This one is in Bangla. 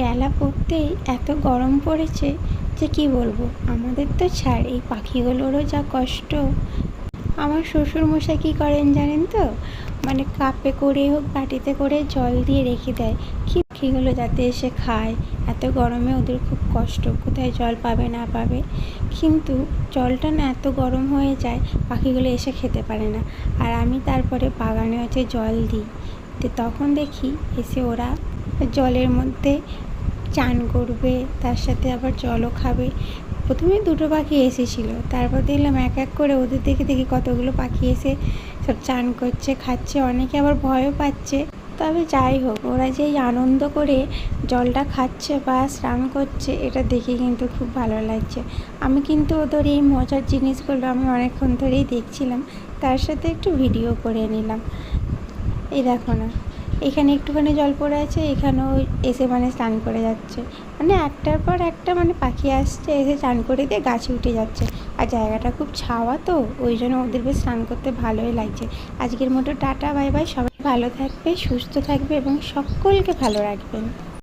বেলা পড়তেই এত গরম পড়েছে যে কি বলব? আমাদের তো ছাড়, এই পাখিগুলোরও যা কষ্ট। আমার শ্বশুর মশাই কী করেন জানেন তো? মানে কাপে করে হোক, বাটিতে করে জল দিয়ে রেখে দেয়। কি পাখিগুলো যাতে এসে খায়? এত গরমে ওদের খুব কষ্ট, কোথায় জল পাবে না পাবে? কিন্তু জলটা না এত গরম হয়ে যায়, পাখিগুলো এসে খেতে পারে না। আর আমি তারপরে বাগানে হচ্ছে জল দিই। তো তখন দেখি এসে ওরা জলের মধ্যে চান করবে, তার সাথে আবার জলও খাবে। প্রথমে দুটো পাখি এসেছিল, তারপর দেখলাম এক এক করে ওদের দেখে দেখি কতগুলো পাখি এসে সব চান করছে, খাচ্ছে, অনেকে আবার ভয়ও পাচ্ছে। তবে যাই হোক, ওরা যে আনন্দ করে জলটা খাচ্ছে বা স্নান করছে, এটা দেখে কিন্তু খুব ভালো লাগছে। আমি কিন্তু ওদের এই মজার জিনিসগুলো আমি অনেকক্ষণ ধরেই দেখছিলাম, তার সাথে একটু ভিডিও করে নিলাম। এই দেখো না। এখানে একটুখানি জল পড়ে আছে, এখানেও এসে মানে স্নান করে যাচ্ছে। মানে একটার পর একটা মানে পাখি আসছে, এসে স্নান করে দিয়ে গাছে উঠে যাচ্ছে। আর জায়গাটা খুব ছাওয়া তো, ওই জন্য ওদের বেশ স্নান করতে ভালোই লাগছে। আজকের মতো টাটা, বাই বাই, সবাই ভালো থাকবে, সুস্থ থাকবে এবং সকলকে ভালো রাখবেন।